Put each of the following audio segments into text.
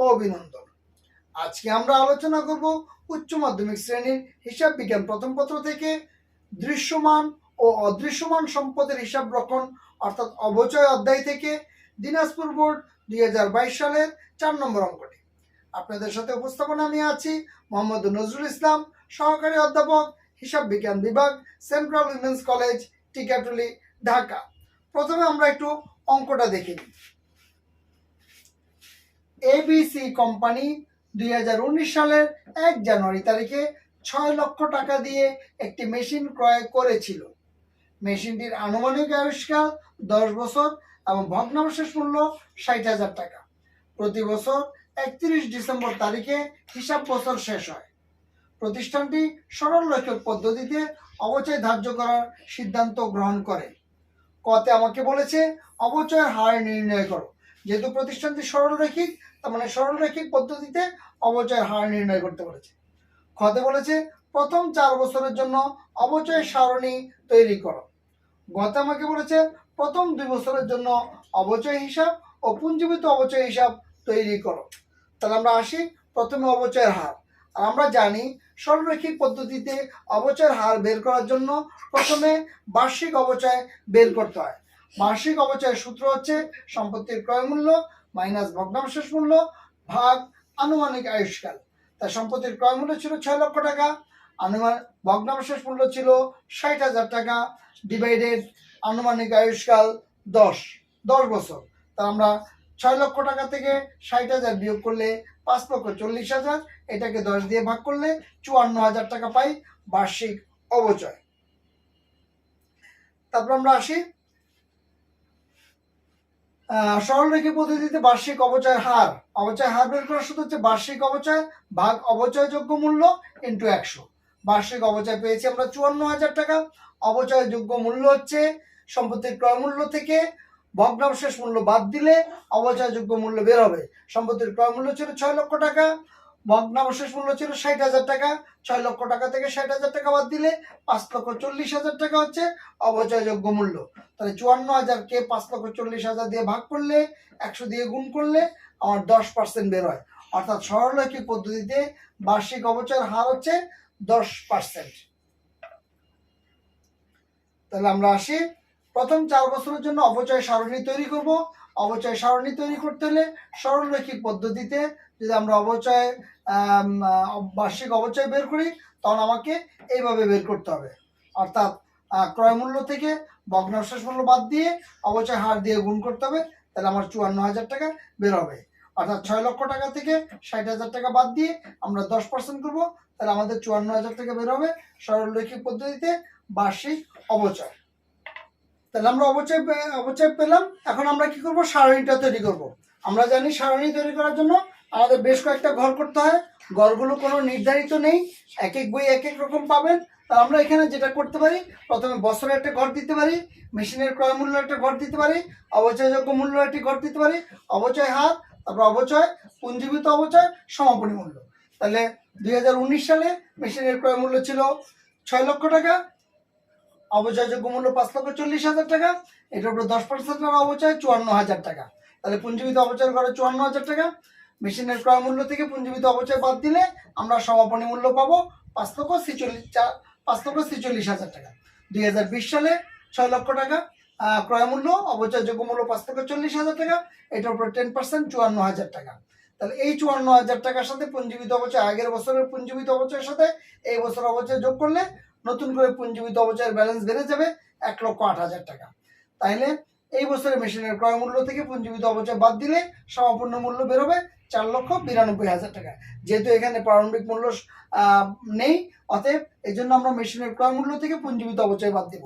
ও অভিনন্দন। আজকে আমরা আলোচনা করব উচ্চ মাধ্যমিক শ্রেণির হিসাব বিজ্ঞান প্রথম পত্র থেকে দৃশ্যমান ও অদৃশ্যমান সম্পদের হিসাব রক্ষণ অর্থাৎ অবচয় অধ্যায় থেকে দিনাজপুর বোর্ড দুই হাজার বাইশ সালের চার নম্বর অঙ্কটি। আপনাদের সাথে উপস্থাপনা আমি আছি মোহাম্মদ নজরুল ইসলাম, সহকারী অধ্যাপক, হিসাব বিজ্ঞান বিভাগ, central women's college, Tikatuli, Dhaka. প্রথমে আমরা একটু অঙ্কটা দেখে নিই। এবিসি কোম্পানি দুই হাজার উনিশ সালের এক জানুয়ারি তারিখে ছয় লক্ষ টাকা দিয়ে একটি মেশিন ক্রয় করেছিল। মেশিনটির আনুমানিক আবিষ্কার দশ বছর এবং ভগ্নাবশেষ মূল্য ষাট হাজার টাকা। প্রতি বছর একত্রিশ ডিসেম্বর তারিখে হিসাব বছর শেষ হয়। প্রতিষ্ঠানটি সরল লেখক পদ্ধতিতে অবচয় ধার্য করার সিদ্ধান্ত গ্রহণ করে। কতে আমাকে বলেছে অবচয়ের হার নির্ণয় করো। যেহেতু প্রতিষ্ঠানটি সরলরৈখিক তার মানে সরলরৈখিক পদ্ধতিতে অবচয়ের হার নির্ণয় করতে বলেছে। খতে বলেছে, প্রথম চার বছরের জন্য অবচয় সারণী তৈরি করো। গতে আমাকে বলেছে, প্রথম দুই বছরের জন্য অবচয় হিসাব ও পুঞ্জীবিত অবচয় হিসাব তৈরি করো। তাহলে আমরা আসি প্রথমে অবচয়ের হার। আর আমরা জানি, সরলরৈখিক পদ্ধতিতে অবচয়ের হার বের করার জন্য প্রথমে বার্ষিক অবচয় বের করতে হয়। বার্ষিক অবচয়ের সূত্র হচ্ছে, সম্পত্তির ক্রয় মূল্য মাইনাস ভগ্নাবশেষ মূল্য ভাগ আনুমানিক আয়ুষ্কাল। তার সম্পত্তির ক্রয় মূল্য ছিল ছয় লক্ষ টাকা, আনুমান ভগ্নাবশেষ মূল্য ছিল ষাট হাজার টাকা ডিভাইডেড আনুমানিক আয়ুষ্কাল দশ দশ বছর। তা আমরা ছয় লক্ষ টাকা থেকে ষাট হাজার বিয়োগ করলে পাঁচ লক্ষ চল্লিশ হাজার, এটাকে দশ দিয়ে ভাগ করলে চুয়ান্ন হাজার টাকা পাই বার্ষিক অবচয়। তারপর আমরা আসি সরলরেখী পদ্ধতিতে বার্ষিক অবচয় হার। অবচয় হার বের করার সূত্র হচ্ছে বার্ষিক অবচয় ভাগ অবচয়যোগ্য মূল্য ইন্টু একশো। বার্ষিক অবচয় পেয়েছি আমরা চুয়ান্ন হাজার টাকা। অবচয়যোগ্য মূল্য হচ্ছে সম্পত্তির ক্রয় মূল্য থেকে ভগ্নাবশেষ মূল্য বাদ দিলে অবচয়যোগ্য মূল্য বের হবে। সম্পত্তির ক্রয় মূল্য ছিল ছয় লক্ষ টাকা। ভগ্নাবশেষ মূল্য ছিল ষাট হাজার টাকা। ছয় লক্ষ টাকা থেকে ষাট হাজার টাকা বাদ দিলে পাঁচ লক্ষ চল্লিশ হাজার টাকা হচ্ছে অবচয়যোগ্য মূল্য। তাহলে চুয়ান্ন হাজারকে পাঁচ লক্ষ চল্লিশ হাজার দিয়ে ভাগ করলে, একশো দিয়ে গুণ করলে আমার দশ পার্সেন্ট বের হয়। অর্থাৎ সরলরৈখিক পদ্ধতিতে বার্ষিক অবচয়ের হার হচ্ছে দশ পার্সেন্ট তাহলে আমরা আসি। প্রথম চার বছরের জন্য অবচয় সারণী তৈরি করব। অবচয় সারণী তৈরি করতে হলে সরলরৈখিক পদ্ধতিতে যদি আমরা অবচয় বার্ষিক অবচয় বের করি তখন আমাকে এইভাবে বের করতে হবে। অর্থাৎ ক্রয় মূল্য থেকে ভগ্নাবশেষ মূল্য বাদ দিয়ে অবচয় হার দিয়ে গুণ করতে হবে, তাহলে আমার চুয়ান্ন হাজার টাকা বের হবে। অর্থাৎ ছয় লক্ষ টাকা থেকে ষাট হাজার টাকা বাদ দিয়ে আমরা দশ পার্সেন্ট করব, তাহলে আমাদের চুয়ান্ন হাজার টাকা বের হবে সরলরৈখিক পদ্ধতিতে বার্ষিক অবচয়। তাহলে আমরা অবচয় অবচয় পেলাম। এখন আমরা কি করব? সারণীটা তৈরি করব। আমরা জানি সারণী তৈরি করার জন্য আমাদের বেশ কয়েকটা ঘর করতে হয়। ঘরগুলো কোনো নির্ধারিত নেই। এক এক বই এক এক রকম পাবেন। আমরা এখানে যেটা করতে পারি, প্রথমে বছরে একটা ঘর দিতে পারি, মেশিনের ক্রয় মূল্য একটা ঘর দিতে পারি, অবচয়যোগ্য মূল্য একটি ঘর দিতে পারি, অবচয় হার তারপর অবচয় পুঞ্জীবিত অবচয়, সমাপনী মূল্য। তাহলে দুই হাজার উনিশ সালে মেশিনের ক্রয় মূল্য ছিল ছয় লক্ষ টাকা অবচয়যোগ্য মূল্য পাঁচ লক্ষ চল্লিশ হাজার টাকা, এটার উপরে দশ পার্সেন্ট অবচয় চুয়ান্ন হাজার টাকা। তাহলে পুঞ্জীবিত অবচয় করে চুয়ান্ন হাজার টাকা। মেশিনের ক্রয় মূল্য থেকে পুঞ্জীবিত অবচয় বাদ দিলে আমরা সমাপনী মূল্য পাবো পাঁচ লক্ষ ছিচল্লিশ পাঁচ লক্ষ ছিচল্লিশ হাজার টাকা। দুই হাজার বিশ সালে ছয় লক্ষ টাকা ক্রয় মূল্য অবচয়যোগ্য মূল্য পাঁচ লক্ষ চল্লিশ হাজার টাকা, এটার উপরে টেন পার্সেন্ট চুয়ান্ন হাজার টাকা। তাহলে এই চুয়ান্ন হাজার টাকার সাথে পুঞ্জীবিত অবচয়, আগের বছরের পুঞ্জীবিত অবচয়ের সাথে এই বছর অবচয় যোগ করলে নতুন করে পুঞ্জীবিত অবচয়ের ব্যালেন্স বেড়ে যাবে এক লক্ষ আট হাজার টাকা। তাইলে এই বছরের মেশিনের ক্রয় মূল্য থেকে পুঞ্জীবিত অবচয় বাদ দিলে সমাপূর্ণ মূল্য বেরোবে চার লক্ষ বিরানব্বই হাজার টাকা। যেহেতু এখানে প্রারম্ভিক মূল্য নেই, অতএব এই জন্য আমরা মেশিনের ক্রয় মূল্য থেকে পুঞ্জীবিত অবচয় বাদ দিব।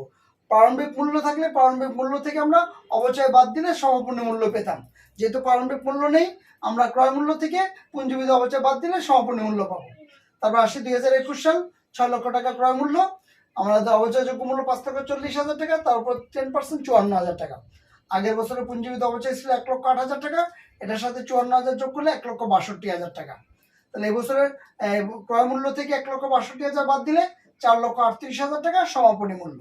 প্রারম্ভিক মূল্য থাকলে প্রারম্ভিক মূল্য থেকে আমরা অবচয় বাদ দিলে সমপূর্ণ মূল্য পেতাম। যেহেতু প্রারম্ভিক মূল্য নেই, আমরা ক্রয় মূল্য থেকে পুঞ্জীবিত অবচয় বাদ দিলে সমপূর্ণ মূল্য পাবো। তারপর আসি দুই হাজার একুশ সাল। ছয় লক্ষ টাকা ক্রয় মূল্য। আমাদের অবচয়যোগ্য মূল্য পাঁচ লক্ষ চল্লিশ হাজার টাকা তারপর টেন পার্সেন্ট চুয়ান্ন হাজার টাকা। আগের বছরে পুঞ্জীবিত অবচয় ছিল এক লক্ষ আট হাজার টাকা, এটার সাথে চুয়ান্ন হাজার যোগ করলে এক লক্ষ বাষট্টি হাজার টাকা। তাহলে এবছরের ক্রয় মূল্য থেকে এক লক্ষ বাষট্টি হাজার বাদ দিলে চার লক্ষ আটত্রিশ হাজার টাকা সমাপনী মূল্য।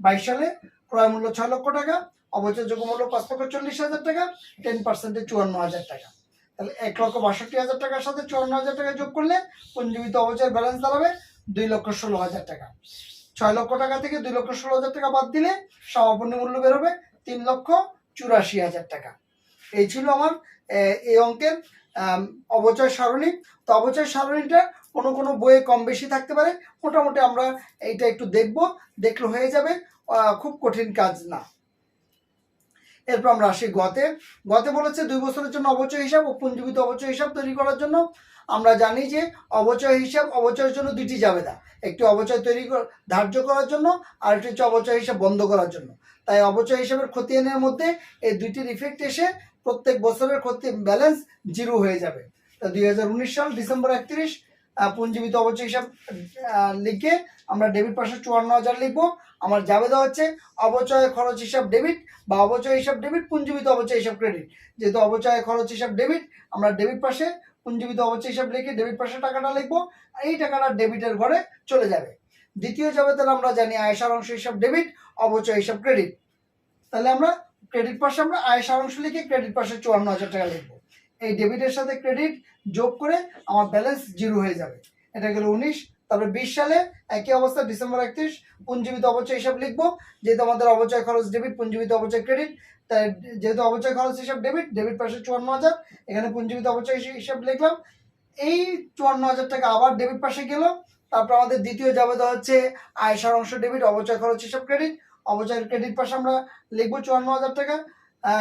বাইশ সালে ক্রয় মূল্য ছয় লক্ষ টাকা, অবচয়যোগ্য মূল্য পাঁচ লক্ষ চল্লিশ হাজার টাকা টেন পার্সেন্টে চুয়ান্ন হাজার টাকা। তাহলে এক লক্ষ বাষট্টি হাজার টাকার সাথে চুয়ান্ন হাজার টাকা যোগ করলে পুঞ্জীবিত অবচয়ের ব্যালেন্স দাঁড়াবে দুই লক্ষ ষোলো হাজার টাকা। ছয় লক্ষ টাকা থেকে দুই লক্ষ ষোলো হাজার টাকা বাদ দিলে সমাপনী মূল্য বেরোবে তিন লক্ষ চুরাশি হাজার টাকা। এই ছিল আমার এই অঙ্কের অবচয় সারণী। তো অবচয় সারণীটা কোনো কোনো বইয়ে কম বেশি থাকতে পারে। মোটামুটি আমরা এইটা একটু দেখব, দেখলে হয়ে যাবে। খুব কঠিন কাজ না। এরপর আমরা আসি গতে। গতে বলেছে দুই বছরের জন্য অবচয় হিসাব ও পুঞ্জীবিত অবচয় হিসাব তৈরি করার জন্য। আমরা জানি যে অবচয় হিসাব অবচয়ের জন্য দুইটি জাবেদা। একটি অবচয় তৈরি ধার্য করার জন্য আর একটি হচ্ছে অবচয় হিসাব বন্ধ করার জন্য। তাই অবচয় হিসাবের খতিয়ানের মধ্যে এই দুইটির ইফেক্ট এসে প্রত্যেক বছরের ক্ষতি ব্যালেন্স জিরো হয়ে যাবে। তা দুই হাজার উনিশ সাল ডিসেম্বর একত্রিশ পুঞ্জীবিত অবচয় হিসাব লিখে আমরা ডেবিট পাশে চুয়ান্ন হাজার লিখব। আমার জাবেদা হচ্ছে অবচয় খরচ হিসাব ডেবিট বা অবচয় হিসাব ডেবিট পুঞ্জীবিত অবচয় হিসাব ক্রেডিট যেহেতু অবচয় খরচ হিসাব ডেবিট আমরা ডেবিট পাশে পুঞ্জীবিত অবচয় হিসাব লিখে ডেবিট পাশে টাকাটা লিখব, এই টাকাটা ডেবিটের ঘরে চলে যাবে। দ্বিতীয় জাবেদার আমরা জানি আয় সারাংশ হিসাব ডেবিট অবচয় হিসাব ক্রেডিট তাহলে আমরা ক্রেডিট পাশে আমরা আয় সারাংশ লিখে ক্রেডিট পাশে চুয়ান্ন হাজার টাকা লিখব। এই ডেবিটের সাথে ক্রেডিট যোগ করে আমার ব্যালেন্স জিরো হয়ে যাবে। এটা গেল উনিশ, তারপরে বিশ সালে একই অবস্থা, ডিসেম্বর একত্রিশ পুঞ্জীবিত অবচয় হিসাব লিখব। যেহেতু আমাদের অবচয় খরচ ডেবিট পুঞ্জীবিত অবচয় ক্রেডিট তাই যেহেতু অবচয় খরচ হিসাব ডেবিট ডেবিট পাশে চুয়ান্ন হাজার, এখানে পুঞ্জীবিত অবচয় হিসাব লিখলাম। এই চুয়ান্ন হাজার টাকা আবার ডেবিট পাশে গেল। তারপর আমাদের দ্বিতীয় জাবেদা হচ্ছে আয় সারাংশ ডেবিট অবচয় খরচ হিসাব ক্রেডিট অবচয় ক্রেডিট পাশে আমরা লিখব চুয়ান্ন হাজার টাকা।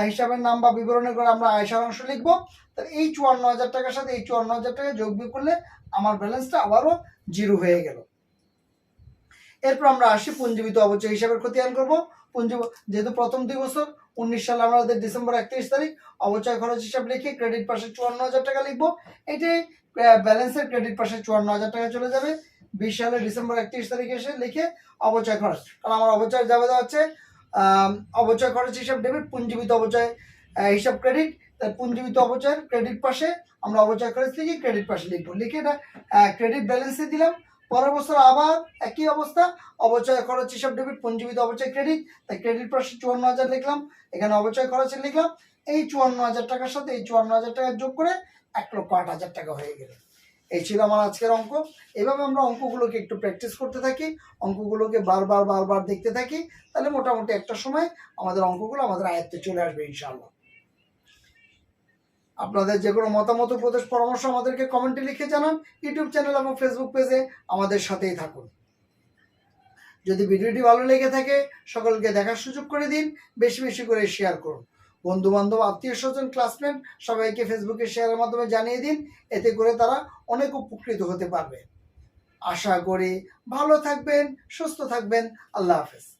হিসাবের নাম বা বিবরণের করে আমরা আয় সারাংশ লিখব। তাহলে এই চুয়ান্ন হাজার টাকার সাথে এই চুয়ান্ন হাজার টাকা যোগ বিয়োগ করলে আমার ব্যালেন্সটা আবারও জিরো হয়ে গেল। এরপর আমরা আসি পুঞ্জীবিত অবচয় হিসাবের খতিয়ান করব। পুঞ্জি যেহেতু প্রথম দুই বছর, উনিশ সালে আমাদের ডিসেম্বর একত্রিশ তারিখ অবচয় খরচ হিসাব লিখে ক্রেডিট পাশে চুয়ান্ন হাজার টাকা লিখব। এটাই ব্যালেন্সের ক্রেডিট পাশে চুয়ান্ন হাজার টাকা চলে যাবে। বিশ সালে ডিসেম্বর একত্রিশ তারিখে এসে লিখে অবচয় খরচ। কারণ আমার অবচয় যাবে হচ্ছে অবচয় খরচ হিসাব ডেবিট পুঞ্জীবিত অবচয় হিসাব ক্রেডিট তাই পুঞ্জীবিত অবচয়ের ক্রেডিট পাশে আমরা অবচয় খরচ লিখি ক্রেডিট পাশে লিখব। লিখে এটা ক্রেডিট ব্যালেন্সে দিলাম। পরের বছর আবার একই অবস্থা অবচয় খরচ হিসাব ডেবিট পুঞ্জীবিত অবচয় ক্রেডিট তাই ক্রেডিট পাশে চুয়ান্ন হাজার লিখলাম, এখানে অবচয় খরচে লিখলাম, এই চুয়ান্ন হাজার টাকার সাথে এই চুয়ান্ন হাজার টাকা যোগ করে এক লক্ষ আট হাজার টাকা হয়ে গেল। এই ছিল আমার আজকের অঙ্ক। এভাবে আমরা অঙ্কগুলোকে একটু প্র্যাকটিস করতে থাকি, অঙ্কগুলোকে বারবার বারবার দেখতে থাকি, তাহলে মোটামুটি একটা সময় আমাদের অঙ্কগুলো আমাদের আয়ত্তে চলে আসবে ইনশাআল্লাহ। আপনাদের যে কোনো মতামত, উপদেশ, পরামর্শ আমাদেরকে কমেন্টে লিখে জানান ইউটিউব চ্যানেল এবং ফেসবুক পেজে আমাদের সাথেই থাকুন। যদি ভিডিওটি ভালো লেগে থাকে, সকলকে দেখার সুযোগ করে দিন, বেশি বেশি করে শেয়ার করুন। বন্ধু বান্ধব আত্মীয় স্বজন ক্লাসমেট সবাইকে ফেসবুকে শেয়ারের মাধ্যমে জানিয়ে দিন। এতে করে তারা অনেক উপকৃত হতে পারবে। আশা করি ভালো থাকবেন, সুস্থ থাকবেন। আল্লাহ হাফেজ।